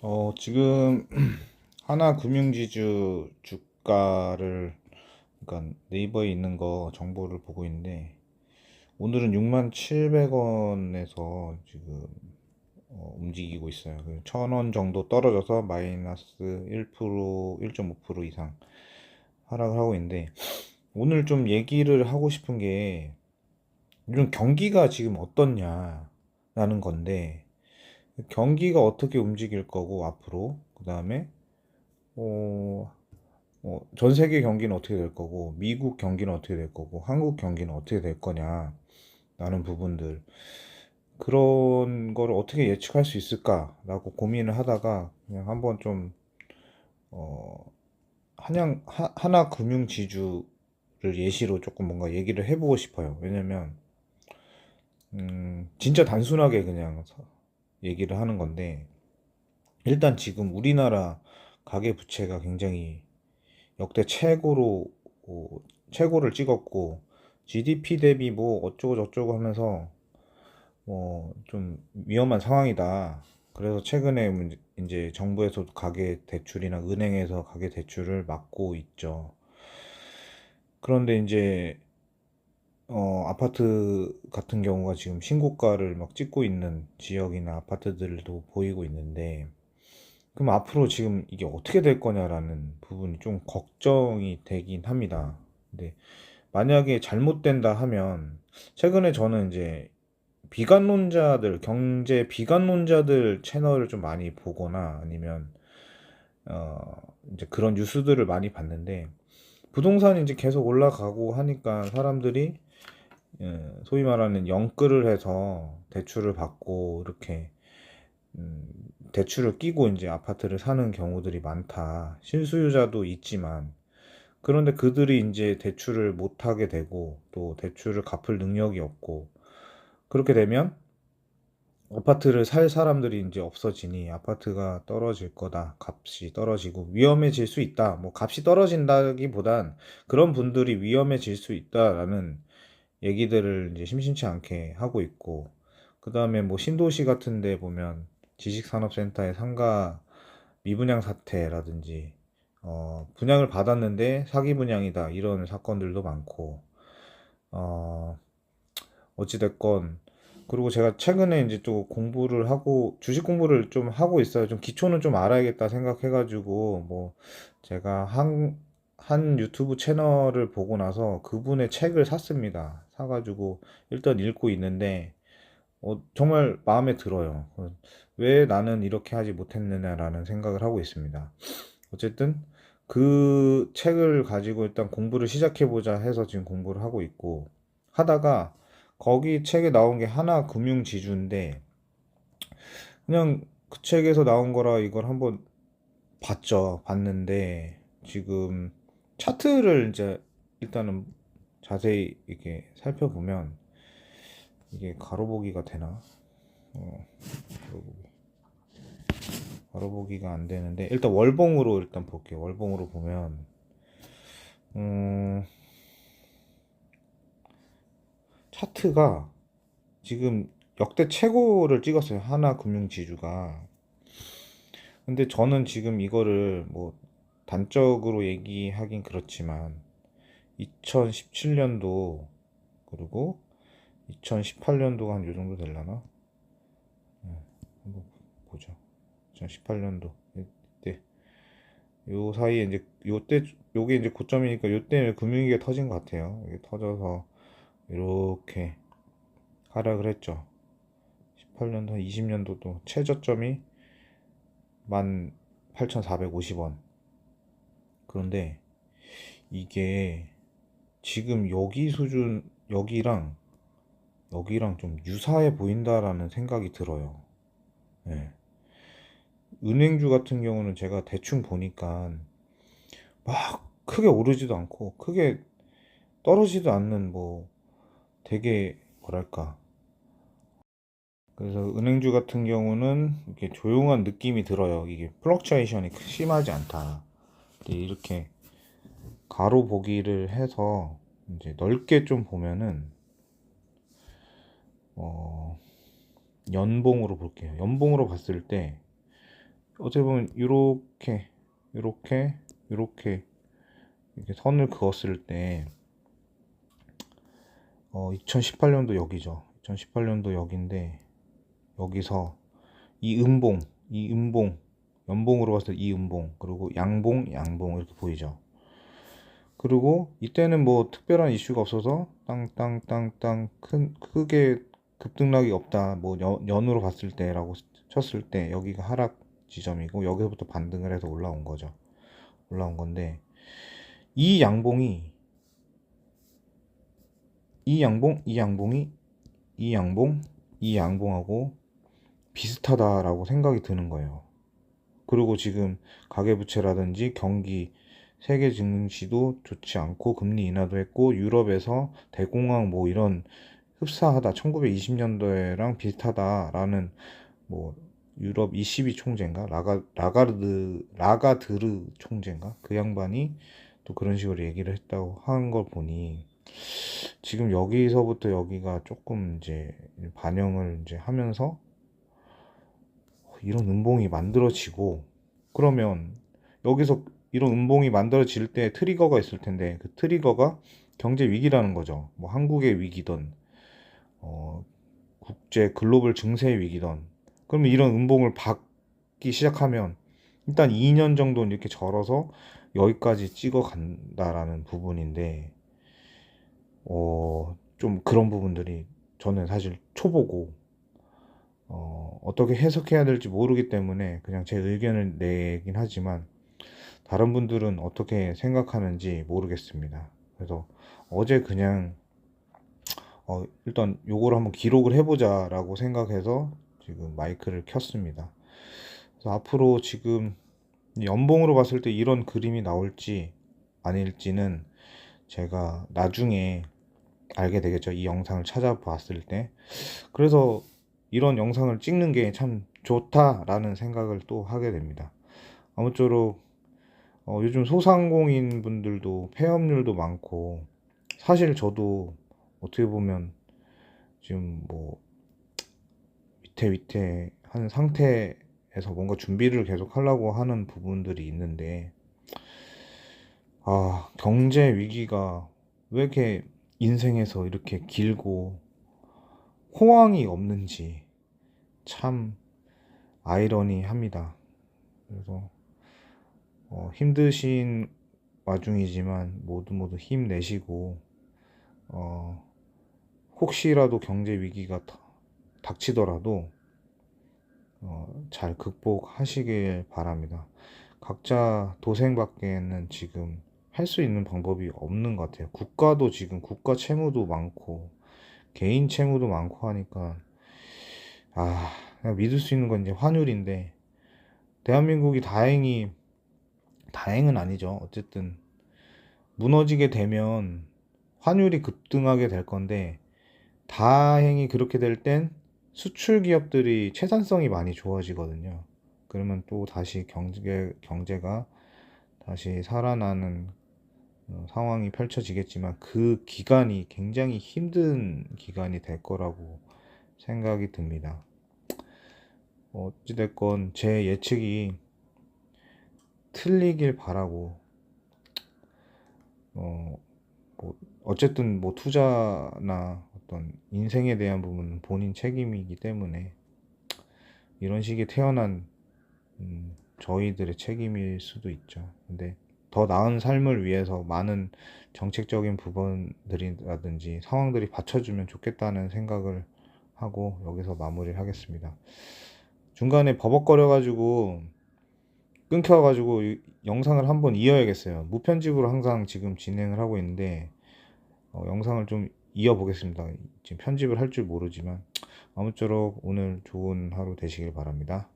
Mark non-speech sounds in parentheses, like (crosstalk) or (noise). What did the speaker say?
어, 지금 (clears throat) 하나금융지주 주가를 그러니까 네이버에 있는 거 정보를 보고 있는데 오늘은 6만 700원에서 지금 어, 움직이고 있어요. 1000원 정도 떨어져서 마이너스 1% 1.5% 이상 하락을 하고 있는데 오늘 좀 얘기를 하고 싶은 게 이런 경기가 지금 어떻냐라는 건데 경기가 어떻게 움직일 거고 앞으로 그 다음에 어, 어, 전 세계 경기는 어떻게 될 거고 미국 경기는 어떻게 될 거고 한국 경기는 어떻게 될 거냐 라는 부분들 그런 거를 어떻게 예측할 수 있을까라고 고민을 하다가 그냥 한번 좀 어, 한양 하, 하나 금융 지주를 예시로 조금 뭔가 얘기를 해보고 싶어요. 왜냐면 음, 진짜 단순하게 그냥 얘기를 하는 건데, 일단 지금 우리나라 가계 부채가 굉장히 역대 최고로, 어, 최고를 찍었고, GDP 대비 뭐 어쩌고 저쩌고 하면서, 뭐 좀 위험한 상황이다. 그래서 최근에 이제 정부에서 가계 대출이나 은행에서 가계 대출을 막고 있죠. 그런데 이제 어, 아파트 같은 경우가 지금 신고가를 막 찍고 있는 지역이나 아파트들도 보이고 있는데, 그럼 앞으로 지금 이게 어떻게 될 거냐라는 부분이 좀 걱정이 되긴 합니다. 근데 만약에 잘못된다 하면, 최근에 저는 이제 비관론자들, 경제 비관론자들 채널을 좀 많이 보거나 아니면, 어, 이제 그런 뉴스들을 많이 봤는데, 부동산이 이제 계속 올라가고 하니까 사람들이 예, 소위 말하는 영끌을 해서 대출을 받고 이렇게 음, 대출을 끼고 이제 아파트를 사는 경우들이 많다. 실수요자도 있지만 그런데 그들이 이제 대출을 못 하게 되고 또 대출을 갚을 능력이 없고 그렇게 되면 아파트를 살 사람들이 이제 없어지니 아파트가 떨어질 거다. 값이 떨어지고 위험해질 수 있다. 뭐 값이 떨어진다기보단 그런 분들이 위험해질 수 있다라는 얘기들을 이제 심심치 않게 하고 있고, 그 다음에 뭐 신도시 같은 데 보면 지식산업센터의 상가 미분양 사태라든지, 어, 분양을 받았는데 사기 분양이다. 이런 사건들도 많고, 어, 어찌됐건, 그리고 제가 최근에 이제 또 공부를 하고, 주식 공부를 좀 하고 있어요. 좀 기초는 좀 알아야겠다 생각해가지고, 뭐, 제가 한, 한 유튜브 채널을 보고 나서 그분의 책을 샀습니다. 사가지고 일단 읽고 있는데, 어, 정말 마음에 들어요. 어, 왜 나는 이렇게 하지 못했느냐라는 생각을 하고 있습니다. 어쨌든 그 책을 가지고 일단 공부를 시작해보자 해서 지금 공부를 하고 있고, 하다가 거기 책에 나온 게 하나 금융지주인데, 그냥 그 책에서 나온 거라 이걸 한번 봤죠. 봤는데, 지금 차트를 이제 일단은 자세히 이렇게 살펴보면 이게 가로보기가 되나? 어, 가로보기. 가로보기가 안 되는데 일단 월봉으로 일단 볼게요. 월봉으로 보면 음, 차트가 지금 역대 최고를 찍었어요. 하나 금융지주가. 근데 저는 지금 이거를 뭐 단적으로 얘기하긴 그렇지만 2017년도 그리고 2018년도가 한 요 정도 되려나? 네, 한번 보죠. 2018년도 이때 요 사이에 이제 요때 요게 이제 고점이니까 요때 금융위기가 터진 것 같아요. 이게 터져서 이렇게 하락을 했죠. 18년도 한 20년도도 최저점이 18,450원. 그런데 이게 지금 여기 수준, 여기랑 여기랑 좀 유사해 보인다라는 생각이 들어요. 예. 은행주 같은 경우는 제가 대충 보니까 막 크게 오르지도 않고 크게 떨어지도 않는 뭐 되게 뭐랄까. 그래서 은행주 같은 경우는 이렇게 조용한 느낌이 들어요. 이게 플럭처에이션이 심하지 않다. 이렇게 가로 보기를 해서 이제 넓게 좀 보면은 어 연봉으로 볼게요. 연봉으로 봤을 때 어떻게 보면 이렇게 이렇게 이렇게 이렇게 선을 그었을 때 어, 2018년도 여기죠. 2018년도 여기인데 여기서 이 음봉, 이 음봉, 연봉으로 봤을 때 이 음봉, 그리고 양봉, 양봉 이렇게 보이죠. 그리고 이때는 뭐 특별한 이슈가 없어서 땅땅땅땅 큰 크게 급등락이 없다. 뭐 연, 연으로 봤을 때라고 쳤을 때 여기가 하락 지점이고 여기서부터 반등을 해서 올라온 거죠. 올라온 건데 이 양봉이 이 양봉, 이 양봉이 이 양봉, 이 양봉하고 비슷하다라고 생각이 드는 거예요. 그리고 지금 가계부채라든지 경기 세계 증시도 좋지 않고 금리 인하도 했고 유럽에서 대공황 뭐 이런 흡사하다 1920년도에랑 비슷하다라는 뭐 유럽 22 총재인가? 라가 라가르드 라가드르 총재인가? 그 양반이 또 그런 식으로 얘기를 했다고 하는 걸 보니 지금 여기서부터 여기가 조금 이제 반영을 이제 하면서 이런 음봉이 만들어지고 그러면 여기서 이런 음봉이 만들어질 때 트리거가 있을 텐데 그 트리거가 경제 위기라는 거죠. 뭐 한국의 위기든 어, 국제 글로벌 증세 위기든 그러면 이런 음봉을 받기 시작하면 일단 2년 정도는 이렇게 절어서 여기까지 찍어 간다라는 부분인데 어, 좀 그런 부분들이 저는 사실 초보고 어, 어떻게 해석해야 될지 모르기 때문에 그냥 제 의견을 내긴 하지만 다른 분들은 어떻게 생각하는지 모르겠습니다. 그래서 어제 그냥 어, 일단 요거를 한번 기록을 해보자 라고 생각해서 지금 마이크를 켰습니다. 그래서 앞으로 지금 연봉으로 봤을 때 이런 그림이 나올지 아닐지는 제가 나중에 알게 되겠죠. 이 영상을 찾아봤을 때. 그래서 이런 영상을 찍는 게 참 좋다라는 생각을 또 하게 됩니다. 아무쪼록 어, 요즘 소상공인 분들도 폐업률도 많고 사실 저도 어떻게 보면 지금 뭐 위태 위태 한 상태에서 뭔가 준비를 계속 하려고 하는 부분들이 있는데 아 경제 위기가 왜 이렇게 인생에서 이렇게 길고 호황이 없는지 참 아이러니합니다. 그래서 어, 힘드신 와중이지만 모두 모두 힘내시고 어, 혹시라도 경제 위기가 닥치더라도 어, 잘 극복하시길 바랍니다. 각자 도생밖에는 지금 할 수 있는 방법이 없는 것 같아요. 국가도 지금 국가 채무도 많고 개인 채무도 많고 하니까 아 믿을 수 있는 건 이제 환율인데 대한민국이 다행히 다행은 아니죠. 어쨌든 무너지게 되면 환율이 급등하게 될 건데 다행히 그렇게 될 땐 수출 기업들이 채산성이 많이 좋아지거든요. 그러면 또 다시 경제 경제가 다시 살아나는 어, 상황이 펼쳐지겠지만 그 기간이 굉장히 힘든 기간이 될 거라고 생각이 듭니다. 어찌됐건 제 예측이 틀리길 바라고 어, 뭐 어쨌든 뭐 투자나 어떤 인생에 대한 부분은 본인 책임이기 때문에 이런 식의 태어난 음, 저희들의 책임일 수도 있죠. 근데 더 나은 삶을 위해서 많은 정책적인 부분들이라든지 상황들이 받쳐주면 좋겠다는 생각을 하고 여기서 마무리를 하겠습니다. 중간에 버벅거려가지고 끊겨가지고 영상을 한번 이어야겠어요. 무편집으로 항상 지금 진행을 하고 있는데 어, 영상을 좀 이어보겠습니다. 지금 편집을 할 줄 모르지만 아무쪼록 오늘 좋은 하루 되시길 바랍니다.